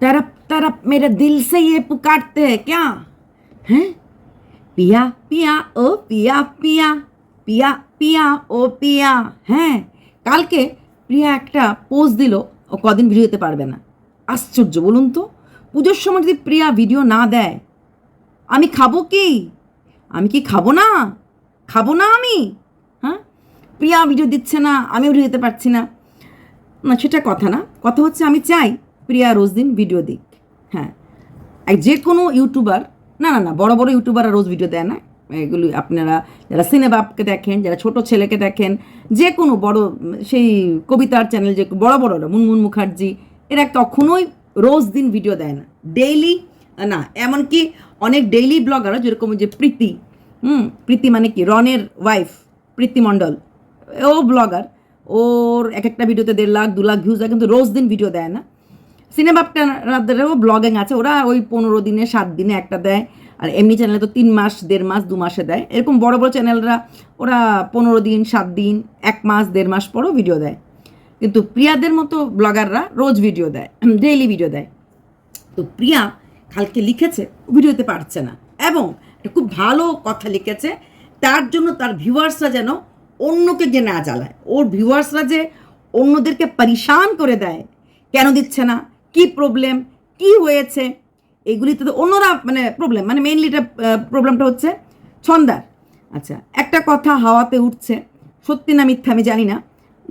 तरफ तरफ मेरे दिल से ये पुकारते हैं क्या हैं पिया पिया ও পিয়া পিয়া পিয়া পিয়া ও পিয়া হ্যাঁ কালকে প্রিয়া একটা পোজ দিল ও কদিন ভিডিও দিতে পারবে না আশ্চর্য বলুন তো পুজোর সময় যদি প্রিয়া ভিডিও না দেয় আমি খাবো কি আমি কি খাবো না খাবো না আমি হ্যাঁ প্রিয়া ভিডিও দিচ্ছে না আমিও ভিডিও দিতে পারছি না না সেটা কথা না কথা হচ্ছে আমি চাই প্রিয়া রোজ দিন ভিডিও দিক। হ্যাঁ যে কোনো ইউটিউবার না না না, বড় বড় ইউটিউবাররা রোজ ভিডিও দেয় না। এগুলি আপনারা যারা সিনেবাপকে দেখেন, যারা ছোট ছেলেকে দেখেন যে কোনো বড়, সেই কবিতার চ্যানেল যে বড় বড়রা মুনমুন মুখার্জি, এরা কখনোই রোজ দিন ভিডিও দেয় না। ডেইলি না, এমনকি অনেক ডেইলি ব্লগাররা যেরকম যে প্রীতি, হুম, প্রীতি মানে কি? রনের ওয়াইফ প্রীতি মণ্ডল। ও ব্লগার ওর এক একটা ভিডিওতে দেড় লাখ, দু লাখ ভিউজ হয় কিন্তু রোজ দিন ভিডিও দেয় না। সিনেমাপটারাদেরও ব্লগিং আছে। ওরা ওই পনেরো দিনে, সাত দিনে একটা দেয়। আর এমনি চ্যানেলে তো তিন মাস, দেড় মাস, দু মাসে দেয়। এরকম বড় বড় চ্যানেলরা ওরা পনেরো দিন, সাত দিন, এক মাস, দেড় মাস পরও ভিডিও দেয়। কিন্তু প্রিয়াদের মতো ব্লগাররা রোজ ভিডিও দেয় ডেইলি ভিডিও দেয়। তো প্রিয়া কালকে লিখেছে ভিডিওতে পারছে না। এবং একটা খুব ভালো কথা লিখেছে, তার জন্য তার ভিউয়ার্সরা যেন অন্যকে যে না জ্বালায়। ওর ভিউয়ার্সরা যে অন্যদেরকে পরিশান করে দেয়, কেন দিচ্ছে না? কি প্রবলেম কি হয়েছে? এগুলিতে তো অন্যরা মানে প্রবলেম মানে মেইনলি প্রবলেমটা হচ্ছে ছন্দার। আচ্ছা একটা কথা হাওয়াতে উঠছে, সত্যি না মিথ্যা আমি জানি না,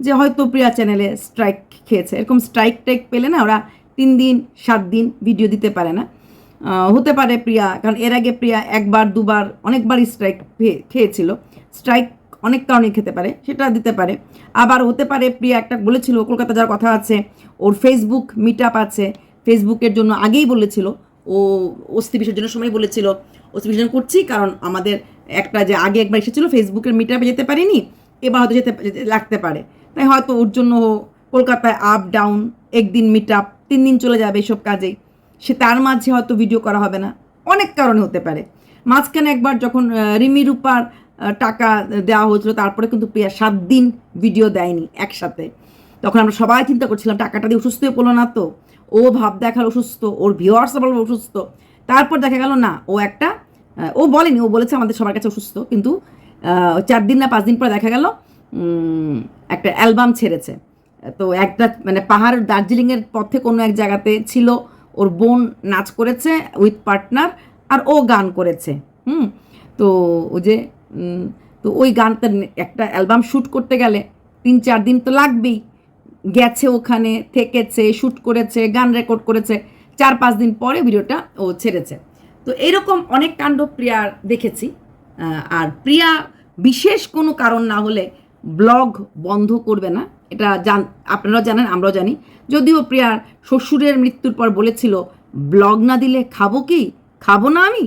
যে হয়তো প্রিয়া চ্যানেলে স্ট্রাইক খেয়েছে। এরকম স্ট্রাইক টাইক পেলে না ওরা তিন দিন, সাত দিন ভিডিও দিতে পারে না। হতে পারে প্রিয়া, কারণ এর আগে প্রিয়া একবার, দুবার অনেকবার স্ট্রাইক খেয়েছিল। স্ট্রাইক অনেক কারণে খেতে পারে, সেটা দিতে পারে। আবার হতে পারে প্রিয়া একটা বলেছিল, কলকাতা যাওয়ার কথা আছে, ওর ফেসবুক মিট আছে। ফেসবুকের জন্য আগেই বলেছিল, ও অস্থি বিসর্জনের সময় বলেছিল। অস্থি বিসর্জন করছি, কারণ আমাদের একটা যে আগে একবার এসেছিল ফেসবুকের মিট আপে যেতে পারিনি, এবার হয়তো যেতে লাগতে পারে। তাই হয়তো ওর জন্য কলকাতায় আপ ডাউন একদিন মিট আপ তিন দিন চলে যাবে এসব কাজেই। সে তার মাঝে হয়তো ভিডিও করা হবে না। অনেক কারণে হতে পারে। মাঝখানে একবার যখন রিমি রূপার টাকা দেওয়া হয়েছিল। তারপরে কিন্তু প্রিয়া সাত দিন ভিডিও দেয়নি একসাথে। তখন আমরা সবাই চিন্তা করছিলাম, টাকাটা দিয়ে অসুস্থ হয়ে পড়ল না তো? ও ভাব দেখাল অসুস্থ, ওর ভিওয়ার্স বলব অসুস্থ। তারপর দেখা গেল না, ও একটা ও বলেনি, ও বলেছে আমাদের সবার কাছে অসুস্থ। কিন্তু চার দিন না পাঁচ দিন পর দেখা গেল একটা অ্যালবাম ছেড়েছে। তো একটা মানে পাহাড় দার্জিলিংয়ের পথে কোনো এক জায়গাতে ছিল, ওর বোন নাচ করেছে উইথ পার্টনার আর ও গান করেছে। হুম, তো ও যে তো ওই গানটা একটা অ্যালবাম শ্যুট করতে গেলে তিন চার দিন তো লাগবেই। গেছে ওখানে, থেকেছে শ্যুট করেছে, গান রেকর্ড করেছে। চার পাঁচ দিন পরে ভিডিওটা ও ছেড়েছে। তো এরকম অনেক কাণ্ড প্রিয়ার দেখেছি। আর প্রিয়া বিশেষ কোনো কারণ না হলে ব্লগ বন্ধ করবে না। এটা জান আপনারাও জানেন, আমরাও জানি। যদিও প্রিয়ার শ্বশুরের মৃত্যুর পর বলেছিল, ব্লগ না দিলে খাব কি? খাব না আমি?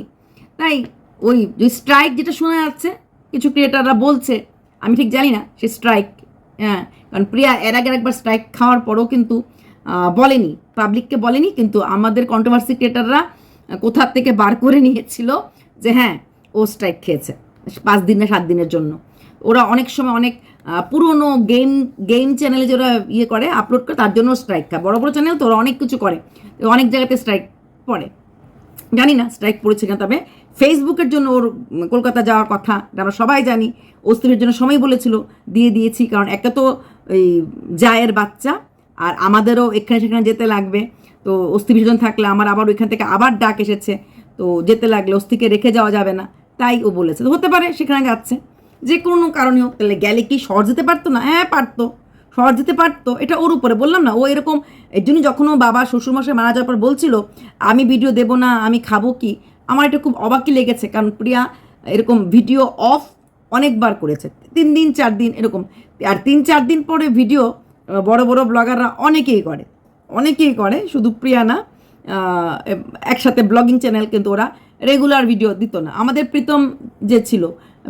তাই ওই যে স্ট্রাইক যেটা শোনা যাচ্ছে, কিছু ক্রিয়েটাররা বলছে, আমি ঠিক জানি না, সে স্ট্রাইক হ্যাঁ কারণ প্রিয়া এর আগে একবার স্ট্রাইক খাওয়ার পরেও কিন্তু বলেনি পাবলিককে বলেনি, কিন্তু আমাদের কন্ট্রোভার্সি ক্রিয়েটাররা কোথার থেকে বার করে নিয়েছিল যে হ্যাঁ ও স্ট্রাইক খেয়েছে, পাঁচ দিন না সাত দিনের জন্য। ওরা অনেক সময় অনেক পুরনো গেম গেম চ্যানেলে যারা ইয়ে করে আপলোড করে, তার জন্য স্ট্রাইক খায়। বড় বড় চ্যানেল তো ওরা অনেক কিছু করে, অনেক জায়গাতে স্ট্রাইক পড়ে। জানি না স্ট্রাইক পড়েছে কিনা, তবে ফেসবুকের জন্য ওর কলকাতা যাওয়ার কথা আমরা সবাই জানি। অস্তিফের জন্য সময় বলেছিল, দিয়ে দিয়েছি, কারণ একটা তো এই জায়ের বাচ্চা, আর আমাদেরও এখানে সেখানে যেতে লাগবে। তো অস্থি বিসর্জন থাকলে আমার আবার ওইখান থেকে আবার ডাক এসেছে, তো যেতে লাগলে অস্থিকে রেখে যাওয়া যাবে না, তাই ও বলেছে। তো হতে পারে, সেখানে যাচ্ছে। যে কোনো কারণে হোক, তাহলে গেলে কি শহর যেতে পারতো না? হ্যাঁ পারতো। শহর যেতে পারতো, এটা ওর উপরে, বললাম না, ও এরকম, এর জন্য যখন ও বাবা শ্বশুরমশাই মারা যাওয়ার পর বলছিল, আমি ভিডিও দেবো না, আমি খাব কি? আমার এটা খুব অবাকই লেগেছে, কারণ প্রিয়া এরকম ভিডিও অফ অনেকবার করেছে। তিন দিন, চার দিন, এরকম। আর তিন, চার দিন পরে ভিডিও বড় বড় ব্লগাররা অনেকেই করে। অনেকেই করে, শুধু প্রিয়া না একসাথে ব্লগিং চ্যানেল কিন্তু ওরা রেগুলার ভিডিও দিত না। আমাদের প্রীতম যে ছিল,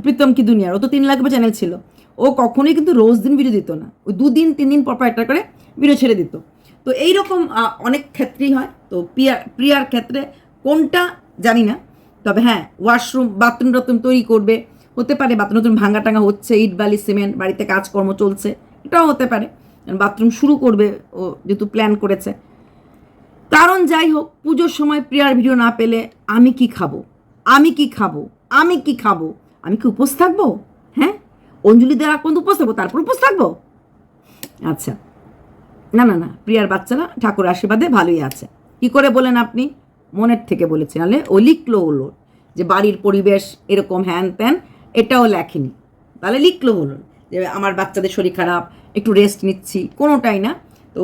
প্রীতম কি দুনিয়ার, ও তো তিন লাখ চ্যানেল ছিল। ও কখনোই কিন্তু রোজ দিন ভিডিও দিত না। ওই দুদিন, তিন দিন পর পর একটা করে ভিডিও ছেড়ে দিত। তো এইরকম অনেক ক্ষেত্রেই হয়। তো প্রিয়া, প্রিয়ার ক্ষেত্রে কোনটা জানি না। তবে হ্যাঁ ওয়াশরুম বাথরুম টাথরুম তৈরি করবে। হতে পারে বাথরুম নতুন ভাঙা টাঙা হচ্ছে, ইট, বালি, সিমেন্ট, বাড়িতে কাজকর্ম চলছে, এটাও হতে পারে। বাথরুম শুরু করবে, ও যেহেতু প্ল্যান করেছে। কারণ যাই হোক, পুজোর সময় প্রিয়ার ভিডিও না পেলে আমি কি খাব? আমি কি খাব? আমি কি খাব? আমি কি উপোস থাকব? হ্যাঁ? অঞ্জলি আগ পর্যন্ত উপোস থাকব? তারপর উপোস থাকব? আচ্ছা। না না না, প্রিয়ার বাচ্চারা ঠাকুর আশীর্বাদে ভালোই আছে। কি করে বলেন আপনি? মনের থেকে বলেছে, নাহলে ও লিখলো হলো যে বাড়ির পরিবেশ এরকম হ্যান ত্যান, এটাও লেখেনি। তাহলে লিখলো হলো যে আমার বাচ্চাদের শরীর খারাপ, একটু রেস্ট নিচ্ছি, কোনোটাই না। তো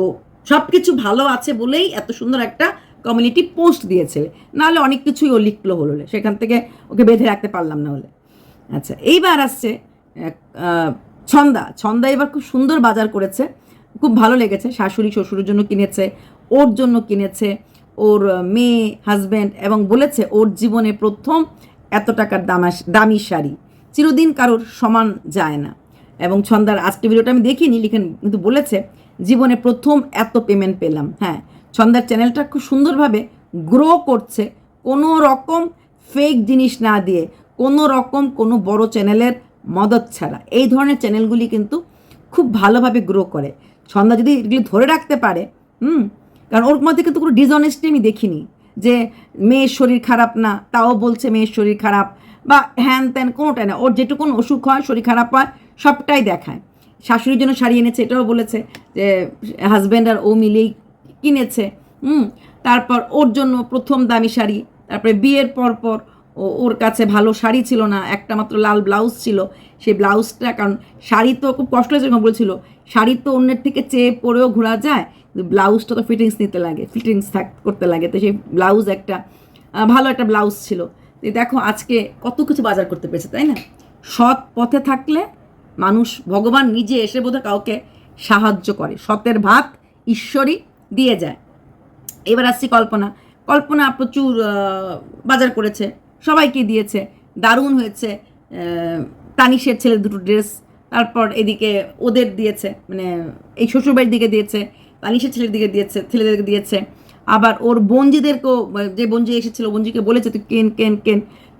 সব কিছু ভালো আছে বলেই এত সুন্দর একটা কমিউনিটি পোস্ট দিয়েছে। নাহলে অনেক কিছুই ও লিখলো হলো সেখান থেকে ওকে বেঁধে রাখতে পারলাম না হলে। আচ্ছা এইবার আসছে ছন্দা। ছন্দা এবার খুব সুন্দর বাজার করেছে, খুব ভালো লেগেছে। শাশুড়ি শ্বশুরের জন্য কিনেছে, ওর জন্য কিনেছে। ওর মেয়ে হাজব্যান্ড এবং বলেছে ওর জীবনে প্রথম এত টাকার দামা দামি শাড়ি। চিরদিন কারোর সমান যায় না। এবং ছন্দার আজকে ভিডিওটা আমি দেখিনি, লিখেন, কিন্তু বলেছে, জীবনে প্রথম এত পেমেন্ট পেলাম। হ্যাঁ ছন্দার চ্যানেলটা খুব সুন্দরভাবে গ্রো করছে। কোনো রকম ফেক জিনিস না দিয়ে, কোনো রকম কোনো বড় চ্যানেলের মদত ছাড়া। এই ধরনের চ্যানেলগুলি কিন্তু খুব ভালোভাবে গ্রো করে। ছন্দা যদি এগুলি ধরে রাখতে পারে, হুম কারণ ওর মধ্যে কিন্তু কোনো ডিসঅনেস্টি আমি দেখিনি যে মেয়ের শরীর খারাপ না, তাও বলছে মেয়ের শরীর খারাপ বা হ্যান ত্যান কোনোটাই না। ওর যেটুকুন অসুখ হয়, শরীর খারাপ হয়, সবটাই দেখায়। শাশুড়ির জন্য শাড়ি এনেছে, এটাও বলেছে যে হাজব্যান্ড আর ও মিলেই কিনেছে, হুম? তারপর ওর জন্য প্রথম দামি শাড়ি, তারপরে বিয়ের পর পর ওর কাছে ভালো শাড়ি ছিল না, একটা মাত্র লাল ব্লাউজ ছিল। সেই ব্লাউজটা কারণ শাড়ি তো খুব কষ্ট হয়েছে বলছিল, শাড়ি তো অন্যের থেকে চেয়ে পরেও ঘোরা যায় ব্লাউজটা তো ফিটিংস নিতে লাগে ফিটিংস থাক, করতে লাগে। তো সেই ব্লাউজ একটা ভালো একটা ব্লাউজ ছিল। দেখো, আজকে কত কিছু বাজার করতে পেরেছে, তাই না? সৎ পথে থাকলে মানুষ ভগবান নিজে এসে বোধহয় কাউকে সাহায্য করে। সতের ভাত ঈশ্বরই দিয়ে যায়। এবার আসছি কল্পনা। কল্পনা প্রচুর বাজার করেছে। সবাইকে দিয়েছে। দারুণ হয়েছে। তানিশের ছেলে দুটো ড্রেস তারপর এদিকে ওদের দিয়েছে মানে এই শ্বশুরবাড়ির দিকে দিয়েছে। তানিশের ছেলের দিকে দিয়েছে, ছেলেদেরকে দিয়েছে। আবার ওর বঞ্জিদেরকেও, যে বঞ্জি এসেছিল, বঞ্জিকে বলেছে, তুই কেন কেন কেন?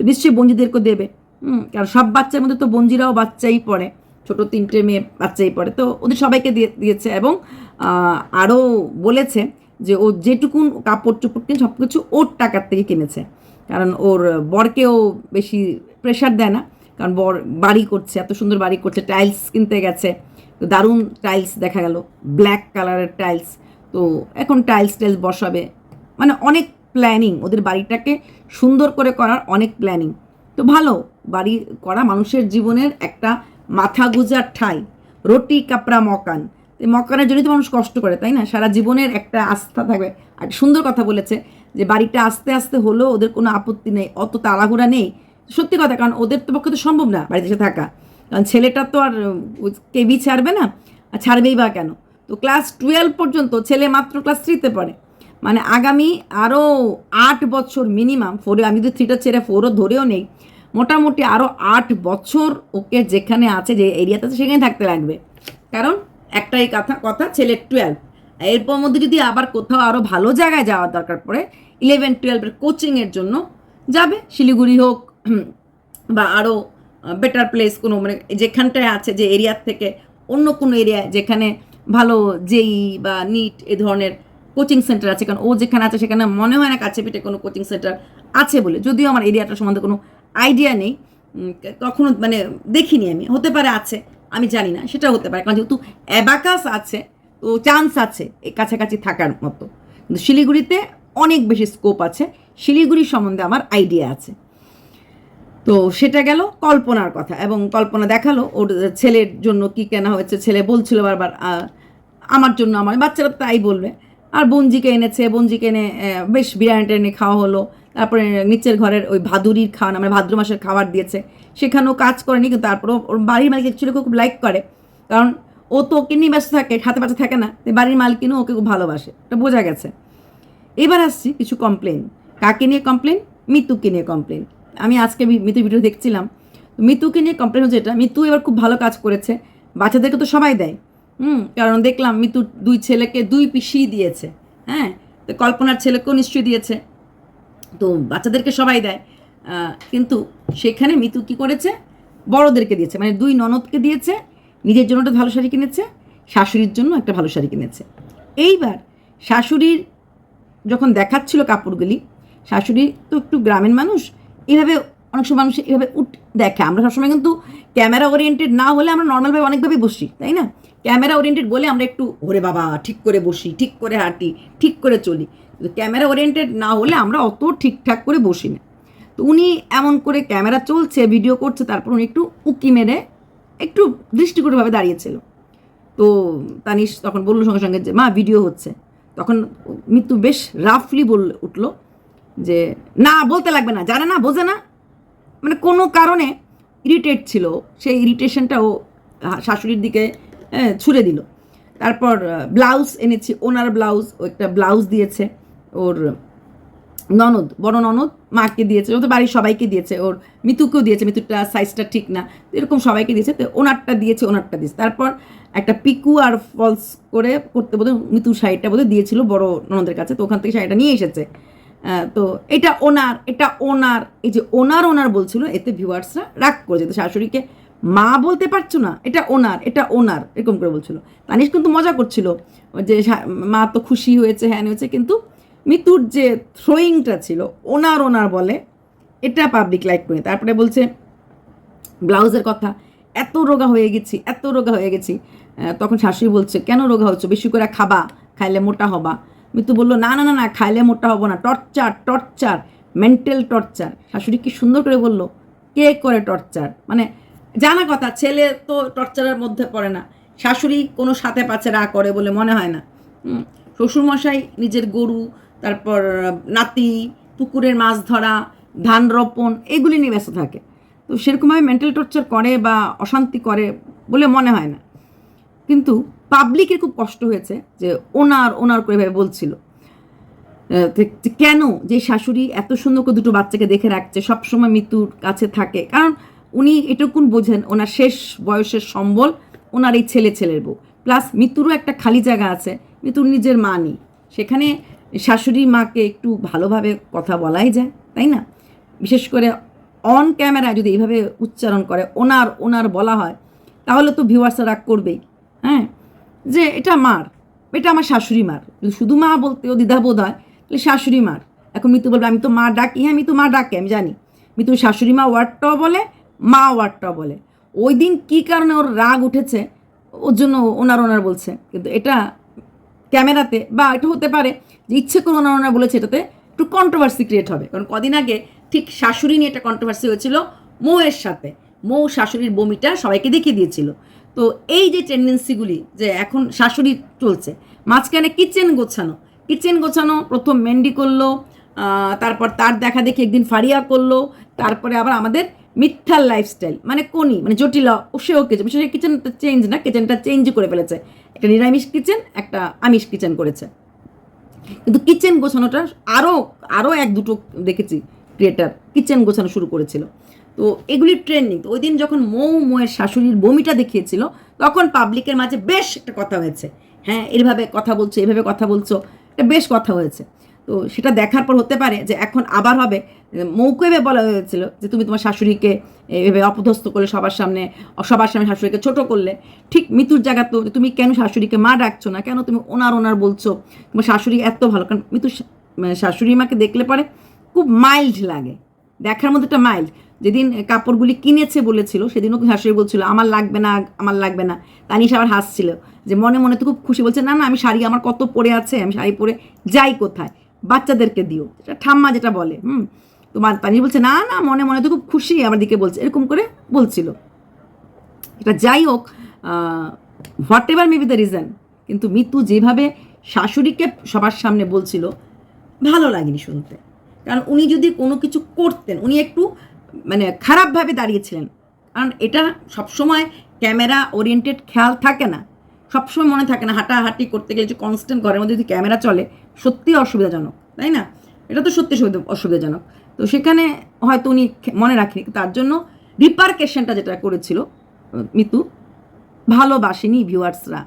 নিশ্চয়ই বঞ্জিদেরকেও দেবে। হুম, কারণ সব বাচ্চার মধ্যে তো বঞ্জিরাও বাচ্চাই পড়ে। ছোট তিনটে মেয়ে বাচ্চাই পড়ে। তো ওদের সবাইকে দিয়ে, দিয়েছে এবং আরও বলেছে যে ও যেটুকুন কাপড় চোপড় কিনে সব কিছু ওর টাকার থেকে কিনেছে। কারণ ওর বরকেও বেশি প্রেশার দেয় না। কারণ বর বাড়ি করছে, এত সুন্দর বাড়ি করছে টাইলস কিনতে গেছে। দারুণ টাইলস দেখা গেল ব্ল্যাক কালারের টাইলস তো এখন টাইলস টাইলস বসাবে। মানে অনেক প্ল্যানিং ওদের বাড়িটাকে সুন্দর করে করার অনেক প্ল্যানিং তো ভালো, বাড়ি করা মানুষের জীবনের একটা মাথা গুজার ঠাই, রুটি, কাপড়া, মকান। মকানের জন্যই তো মানুষ কষ্ট করে, তাই না? সারা জীবনের একটা আস্থা থাকবে আর সুন্দর কথা বলেছে যে বাড়িটা আস্তে আস্তে হলেও ওদের কোনো আপত্তি নেই, অত তাড়াহুড়া নেই। সত্যি কথা, কারণ ওদের তো পক্ষে তো সম্ভব না বাড়িতে থাকা। কারণ ছেলেটা তো আর কেবি ছাড়বে না, আর ছাড়বেই বা কেন? তো ক্লাস টুয়েলভ পর্যন্ত ছেলে মাত্র ক্লাস থ্রিতে পড়ে। মানে আগামী আরও আট বছর মিনিমাম ফোরে আমি যদি থ্রিটা ছেড়ে ফোরও ধরেও নেই, মোটামুটি আরও আট বছর ওকে যেখানে আছে, যে এরিয়াতে আছে সেখানে থাকতে লাগবে। কারণ একটাই কথা কথা, ছেলে টুয়েলভ। এরপর মধ্যে যদি আবার কোথাও আরও ভালো জায়গায় যাওয়ার দরকার পড়ে ইলেভেন টুয়েলভের কোচিংয়ের জন্য যাবে, শিলিগুড়ি হোক বা আরও বেটার প্লেস কোনো মানে যেখানটায় আছে, যে এরিয়ার থেকে অন্য কোনো এরিয়ায় যেখানে ভালো জেই বা নিট এ ধরনের কোচিং সেন্টার আছে। কারণ ও যেখানে আছে, সেখানে মনে হয় না কাছে পিঠে কোনো কোচিং সেন্টার আছে বলে। যদিও আমার এরিয়াটার সম্বন্ধে কোনো আইডিয়া নেই কখনো মানে দেখিনি আমি। হতে পারে আছে, আমি জানি না সেটা হতে পারে। কারণ যেহেতু অ্যাবাকাস আছে, তো চান্স আছে এই কাছাকাছি থাকার মতো। কিন্তু শিলিগুড়িতে অনেক বেশি স্কোপ আছে। শিলিগুড়ি সম্বন্ধে আমার আইডিয়া আছে। তো সেটা গেল কল্পনার কথা এবং কল্পনা দেখাল ওর ছেলের জন্য কি কেনা হয়েছে, ছেলে বলছিল বারবার আমার জন্য আমার বাচ্চারা তাই বলবে। আর বঞ্জিকে এনেছে বঞ্জিকে এনে বেশ বিরিয়ানি টেনে খাওয়া হলো। তারপরে নিচের ঘরের ওই ভাদুরির খাওয়া মানে ভাদ্র মাসের খাবার দিয়েছে। সেখানেও কাজ করেনি, কিন্তু তারপরেও ওর বাড়ির মালিক অ্যাকচুয়ালি খুব লাইক করে। কারণ ও তো ওকে নিয়ে ব্যস্ত থাকে, হাতে পাশে থাকে না বাড়ির মালকিনও ওকে খুব ভালোবাসে, এটা বোঝা গেছে। এবার আসছি কিছু কমপ্লেন কাকে নিয়ে কমপ্লেন মিতুকে নিয়ে কমপ্লেন আমি আজকে মিতুর ভিডিও দেখছিলাম। মিতুকে নিয়ে কমপ্লেন হচ্ছে এটা। মিতু এবার খুব ভালো কাজ করেছে। বাচ্চাদেরকে তো সবাই দেয়। হুম, কারণ দেখলাম মিতুর দুই ছেলেকে দুই পিসি দিয়েছে। হ্যাঁ তো কল্পনার ছেলেকেও নিশ্চয়ই দিয়েছে। তো বাচ্চাদেরকে সবাই দেয়। কিন্তু সেখানে মিতু কি করেছে? বড়দেরকে দিয়েছে। মানে দুই ননদকে দিয়েছে। নিজের জন্য একটা ভালো শাড়ি কিনেছে। শাশুড়ির জন্য একটা ভালো শাড়ি কিনেছে। এইবার শাশুড়ির যখন দেখাচ্ছিল কাপড়গুলি, শাশুড়ি তো একটু গ্রামের মানুষ এভাবে অনেক সময় মানুষ এভাবে উঠ দেখে। আমরা সবসময় কিন্তু ক্যামেরা ওরিয়েন্টেড না হলে আমরা নর্মালভাবে অনেকভাবে বসি, তাই না? ক্যামেরা ওরিয়েন্টেড বলে আমরা একটু, ওরে বাবা, ঠিক করে বসি, ঠিক করে হাঁটি, ঠিক করে চলি। ক্যামেরা ওরিয়েন্টেড না হলে আমরা অত ঠিকঠাক করে বসি না। তো উনি এমন করে ক্যামেরা চলছে ভিডিও করছে, তারপর উনি একটু উকি মেরে একটু দৃষ্টিকটভাবে দাঁড়িয়েছিল। তো তানিশ তখন বলল সঙ্গে সঙ্গে যে, মা ভিডিও হচ্ছে। তখন মৃত্যু বেশ রাফলি বল উঠল। যে না বলতে লাগবে না, জানে না, বোঝে না। মানে কোনো কারণে ইরিটেট ছিল, সেই ইরিটেশনটা ও শাশুড়ির দিকে ছুড়ে দিল। তারপর ব্লাউজ এনেছি, ওনার ব্লাউজ ও একটা ব্লাউজ দিয়েছে ওর ননদ, বড় ননদ মাকে দিয়েছে, ও তো বাড়ির সবাইকে দিয়েছে, ওর মিতুকেও দিয়েছে, মিতুরটা সাইজটা ঠিক না, এরকম সবাইকে দিয়েছে, তো ওনারটা দিয়েছে ওনারটা দিয়েছে। তারপর একটা পিকু আর ফলস করে করতে বোধহয় মিতুর শাড়িটা বোধহয় দিয়েছিল বড় ননদের কাছে, তো ওখান থেকে শাড়িটা নিয়ে এসেছে। তো এটা ওনার এটা ওনার, এই যে ওনার ওনার বলছিল, এতে ভিউয়ার্সরা রাগ করে যেত শাশুড়িকে মা বলতে পারছ না? এটা ওনার এটা ওনার, এরকম করে বলছিল। তানিশ কিন্তু মজা করছিল, যে মা তো খুশি হয়েছে, হ্যান হয়েছে, কিন্তু মিতুর যে থ্রোয়িংটা ছিল, ওনার ওনার বলে, এটা পাবলিক লাইক করে। তারপরে বলছে, ব্লাউজের কথা, এত রোগা হয়ে গেছি, এত রোগা হয়ে গেছি। তখন শাশুড়ি বলছে, কেন রোগা হচ্ছে? বেশি করে খাবা, খাইলে মোটা হবা। মিতু বলল, না না না না, খাইলে মোটা হব না। Torture torture, mental torture. শাশুড়ি কি সুন্দর করে বলল, কে করে টর্চার? মানে জানা কথা, ছেলে তো টর্চারের মধ্যে পড়ে না। শাশুড়ি কোনো সাথে পাচ্ছে রা করে বলে মনে হয় না। শ্বশুরমশাই নিজের গরু, তারপর নাতি, পুকুরের মাছ ধরা, ধান রোপণ, এগুলি নিয়ে ব্যস্ত থাকে। তো সেরকমভাবে মেন্টাল টর্চার করে বা অশান্তি করে বলে মনে হয় না। কিন্তু পাবলিকের খুব কষ্ট হয়েছে যে ওনার ওনার করে ভেবে বলছিল। কেন যে শাশুড়ি এত সুন্দর করে দুটো বাচ্চাকে দেখে রাখছে, সবসময় মৃত্যুর কাছে থাকে। কারণ উনি এটুকুন বোঝেন, ওনার শেষ বয়সের সম্বল ওনার এই ছেলে ছেলের বউ। প্লাস মৃত্যুরও একটা খালি জায়গা আছে, মৃত্যুর নিজের মা নেই। সেখানে শাশুড়ি মাকে একটু ভালোভাবে কথা বলাই যায়, তাই না? বিশেষ করে অন ক্যামেরায় যদি এইভাবে উচ্চারণ করে, ওনার ওনার বলা হয়, তাহলে তো ভিউয়ার্সরা রাগ করবেই হ্যাঁ? যে এটা মার, এটা আমার শাশুড়ি মার। শুধু মা বলতে ও বলতেও দ্বিধাবোধ হয়, তাহলে শাশুড়ি মার। এখন মিতু বলবে, আমি তো মা ডাকি। হ্যাঁ মিতু মা ডাকে, আমি জানি। মিতু শাশুড়ি মা ওয়ার্ডটাও বলে, মা ওয়ার্ডটাও বলে। ওই দিন কী কারণে ওর রাগ উঠেছে, ওর জন্য ওনার ওনার বলছে। কিন্তু এটা ক্যামেরাতে, বা এটা হতে পারে যে ইচ্ছে করে ওনার ওনার বলেছে, এটাতে একটু কন্ট্রোভার্সি ক্রিয়েট হবে। কারণ কদিন আগে ঠিক শাশুড়ি নিয়ে একটা কন্ট্রোভার্সি হয়েছিল মৌয়ের সাথে। মৌ শাশুড়ির বমিটা সবাইকে দেখিয়ে দিয়েছিল। তো এই যে টেন্ডেন্সিগুলি যে এখন শাশুড়ি চলছে, মাঝখানে কিচেন গোছানো কিচেন গোছানো, প্রথম মেন্ডি করল তারপর তার দেখা দেখি একদিন ফারিয়া করল, তারপরে আবার আমাদের মিথ্যার লাইফস্টাইল মানে কোনি মানে জটিলা সেও কিচেন বিশেষ কিচেনটা চেঞ্জ না কিচেনটা চেঞ্জ করে ফেলেছে। একটা নিরামিষ কিচেন একটা আমিষ কিচেন করেছে। কিন্তু কিচেন গোছানোটা আরও আরও এক দুটো দেখেছি ক্রিয়েটার কিচেন গোছানো শুরু করেছিল। তো এগুলি ট্রেন্ডিং ওই দিন যখন মৌ মৌয়ের শাশুড়ির বমিটা দেখিয়েছিল, তখন পাবলিকের মাঝে বেশ একটা কথা হয়েছে। হ্যাঁ এভাবে কথা বলছো, এভাবে কথা বলছো, এটা বেশ কথা হয়েছে। তো সেটা দেখার পর হতে পারে যে এখন আবার হবে। মৌকে এভাবে বলা হয়েছিল যে তুমি তোমার শাশুড়িকে এভাবে অপদস্থ করলে সবার সামনে সবার সামনে শাশুড়িকে ছোট করলে। ঠিক মৃত্যুর জায়গা তো তুমি কেন শাশুড়িকে মা ডাকছো না? কেন তুমি ওনার ওনার বলছো? তোমার শাশুড়ি এত ভালো। কারণ মৃত্যুর মানে শাশুড়ি মাকে দেখলে পরে খুব মাইল্ড লাগে। দেখার মধ্যে একটা মাইল্ড যেদিন কাপড়গুলি কিনেছে বলেছিল, সেদিনও শাশুড়ি বলছিল, আমার লাগবে না, আমার লাগবে না। তানিশ আবার হাসছিল যে মনে মনে তো খুব খুশি বলছে, না না, আমি শাড়ি আমার কত পরে আছে, আমি শাড়ি পরে যাই কোথায়? বাচ্চাদেরকে দিও। এটা ঠাম্মা যেটা বলে, হুম? তোমার তানিশ বলছে, না না, মনে মনে তো খুব খুশি। আমার দিকে বলছে, এরকম করে বলছিল। এটা যাই হোক whatever maybe the reason কিন্তু মিতু যেভাবে শাশুড়িকে সবার সামনে বলছিল, ভালো লাগেনি শুনতে। কারণ উনি যদি কোনো কিছু করতেন, উনি একটু মানে খারাপভাবে দাঁড়িয়েছিলেন। কারণ এটা সবসময় ক্যামেরা ওরিয়েন্টেড খেয়াল থাকে না। সবসময় মনে থাকে না, হাঁটাহাঁটি করতে গেলে যে কনস্ট্যান্ট ঘরের মধ্যে যদি ক্যামেরা চলে সত্যি অসুবিধাজনক, তাই না? এটা তো সত্যি সুবিধা- অসুবিধাজনক। তো সেখানে হয়তো উনি মনে রাখেনি। তার জন্য রিপারকেশনটা যেটা করেছিল, মিতু, ভালোবাসেনি ভিউয়ার্সরা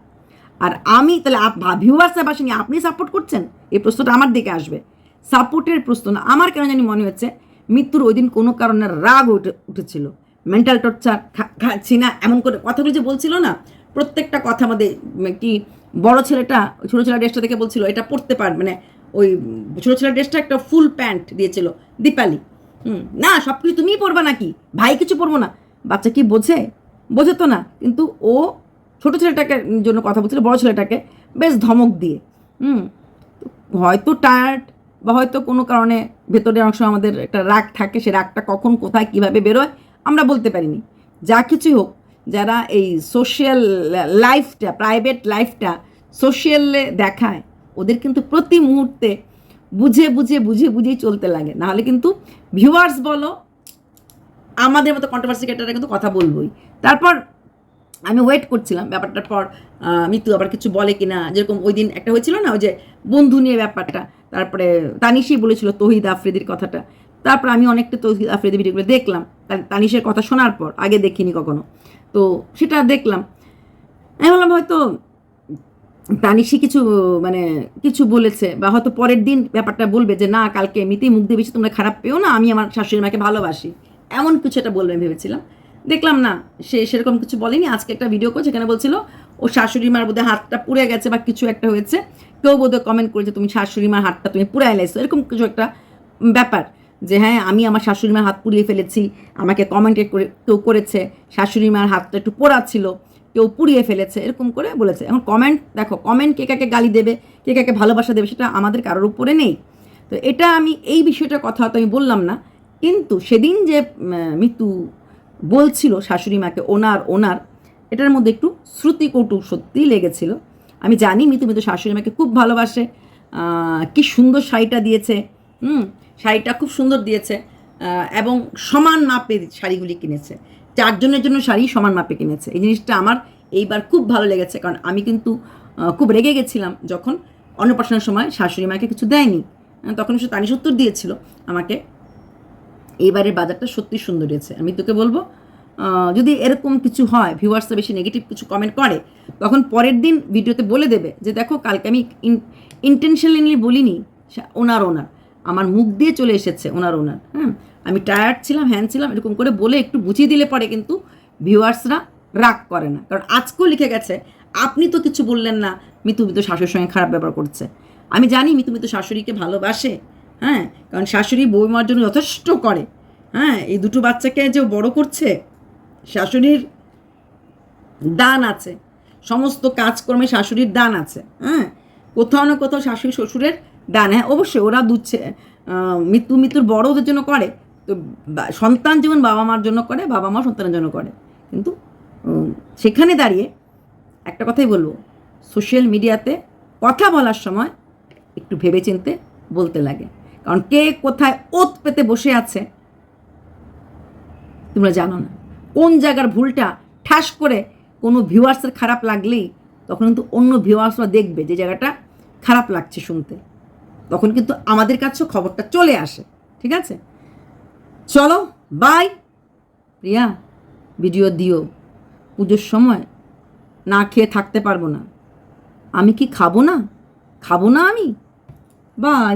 আর আমি, তাহলে ভিউয়ার্সরা বাসেনি, আপনি সাপোর্ট করছেন? এই প্রশ্নটা আমার দিকে আসবে। সাপোর্টের প্রশ্ন না, আমার কেন জানি মনে হচ্ছে মৃত্যুর ওই দিন কোনো কারণে রাগ উঠে, উঠেছিল। মেন্টাল টর্চার খাচ্ছি না এমন করে কথাগুলো যে বলছিল না, প্রত্যেকটা কথা আমাদের কি বড় ছেলেটা, ছোটো ছেলেটা ড্রেসটা দেখে বলছিল, এটা পড়তে পারবে মানে ওই ছোটো ছেলের ড্রেসটা একটা ফুল প্যান্ট দিয়েছিল, দীপালি। হুম, না সব কিছু তুমিই পরবা নাকি? ভাই কিছু পরবো না। বাচ্চা কি বোঝে? বোঝে তো না, কিন্তু ও ছোটো ছেলেটাকে জন্য কথা বলছিল, বড় ছেলেটাকে বেশ ধমক দিয়ে। হুম হয়তো টায়ার্ড বা হয়তো কোনো কারণে ভেতরে সময় আমাদের একটা রাগ থাকে সে রাগটা কখন কোথায় কীভাবে বেরোয় আমরা বলতে পারিনি। যা কিছুই হোক যারা এই সোশ্যাল লাইফটা প্রাইভেট লাইফটা সোশ্যালে দেখায় ওদের কিন্তু প্রতি মুহূর্তে বুঝে বুঝে বুঝে বুঝেই চলতে লাগে। নাহলে কিন্তু ভিউয়ার্স বলো আমাদের মতো কন্ট্রোভার্সি ক্যাটারে কিন্তু কথা বলবোই। তারপর আমি ওয়েট করছিলাম ব্যাপারটার পর আহ, মিতু আবার কিছু বলে কিনা যেরকম ওই দিন একটা হয়েছিল না ওই যে বন্ধু নিয়ে ব্যাপারটা তারপরে তানিশই বলেছিল তহিদ আফ্রিদির কথাটা। তারপর আমি অনেকটা তহিদ আফ্রিদি ভিডিওগুলো দেখলাম। তানিশের কথা শোনার পর, আগে দেখিনি কখনো। তো সেটা দেখলাম। আমি বললাম, হয়তো তানিশি কিছু মানে কিছু বলেছে বা হয়তো পরের দিন ব্যাপারটা বলবে যে, না, কালকে এমনিতেই মুখ দিয়ে বেশি তোমরা খারাপ পেও না, আমি আমার শাশুড়ি মাকে ভালোবাসি। এমন কিছু একটা বলবে ভেবেছিলাম। দেখলাম, না, সে সেরকম কিছু বলেনি। আজকে একটা ভিডিও করছে, যেখানে বলছিল ও শাশুড়ি মার বোধহয় হাতটা পুড়ে গেছে বা কিছু একটা হয়েছে কেউ বোধহয় কমেন্ট করেছে তুমি শাশুড়ি মার হাতটা তুমি পুড়াই লাইছো। এরকম কিছু একটা ব্যাপার যে হ্যাঁ আমি আমার শাশুড়ি মার হাত পুড়িয়ে ফেলেছি আমাকে কমেন্টে করে কেউ করেছে শাশুড়ি মার হাতটা একটু পোড়া ছিল কেউ পুড়িয়ে ফেলেছে। এরকম করে বলেছে। এখন কমেন্ট দেখো কমেন্ট কে কাকে গালি দেবে কে কাকে ভালোবাসা দেবে সেটা আমাদের কারোর উপরে নেই। তো এটা আমি এই বিষয়টার কথা হয়তো আমি বললাম না কিন্তু সেদিন যে উম, মিতু বলছিল শাশুড়ি মাকে ওনার ওনার এটার মধ্যে একটু শ্রুতি কৌটুক সত্যিই লেগেছিল। আমি জানি মিতু মিতু শাশুড়ি মাকে খুব ভালোবাসে। কি সুন্দর শাড়িটা দিয়েছে। হুম, শাড়িটা খুব সুন্দর দিয়েছে। এবং সমান মাপের শাড়িগুলি কিনেছে। চারজনের জন্য শাড়ি সমান মাপে কিনেছে। এই জিনিসটা আমার এইবার খুব ভালো লেগেছে। কারণ আমি কিন্তু খুব রেগে গেছিলাম যখন অন্নপ্রাশনের সময় শাশুড়ি মাকে কিছু দেয়নি। তখন সে তানি সত্তর দিয়েছিল আমাকে, এইবারের বাজারটা সত্যি সুন্দর হয়েছে। আমি তোকে বলব যদি এরকম কিছু হয়, ভিউয়ার্সরা বেশি নেগেটিভ কিছু কমেন্ট করে, তখন পরের দিন ভিডিওতে বলে দেবে যে, দেখো, কালকে আমি ইন্টেনশনালি বলিনি ওনার ওনার আমার মুখ দিয়ে চলে এসেছে ওনার ওনার হ্যাঁ আমি টায়ার্ড ছিলাম হ্যান ছিলাম, এরকম করে বলে একটু বুঝিয়ে দিলে পরে কিন্তু ভিউয়ার্সরা রাগ করে না। কারণ আজকেও লিখে গেছে, আপনি তো কিছু বললেন না, মিতু মিতু শাশুড়ির সঙ্গে খারাপ ব্যবহার করছে। আমি জানি মিতু মিতু শাশুড়িকে ভালোবাসে হ্যাঁ? কারণ শাশুড়ি বৌমার জন্য যথেষ্ট করে হ্যাঁ? এই দুটো বাচ্চাকে যে বড় করছে শাশুড়ির দান আছে। সমস্ত কাজকর্মে শাশুড়ির দান আছে হ্যাঁ? কোথাও না কোথাও শাশুড়ি শ্বশুরের দান হ্যাঁ অবশ্যই ওরা দুচ্ছে মৃত্যু, মৃত্যুর বড় ওদের জন্য করে। তো সন্তান যেমন বাবা মার জন্য করে, বাবা মা সন্তানের জন্য করে। কিন্তু সেখানে দাঁড়িয়ে একটা কথাই বলব, সোশ্যাল মিডিয়াতে কথা বলার সময় একটু ভেবেচিন্তে বলতে লাগে। কারণ কে কোথায় ওত পেতে বসে আছে, তোমরা জানো না। কোন জায়গার ভুলটা ঠাস করে কোনো ভিউয়ার্সের খারাপ লাগলেই তখন কিন্তু অন্য ভিউয়ার্সরা দেখবে যে জায়গাটা খারাপ লাগছে শুনতে। তখন কিন্তু আমাদের কাছেও খবরটা চলে আসে, ঠিক আছে? চলো বাই প্রিয়া ভিডিও দিও। পুজোর সময় না খেয়ে থাকতে পারব না। আমি কি খাব না? খাব না আমি? বাই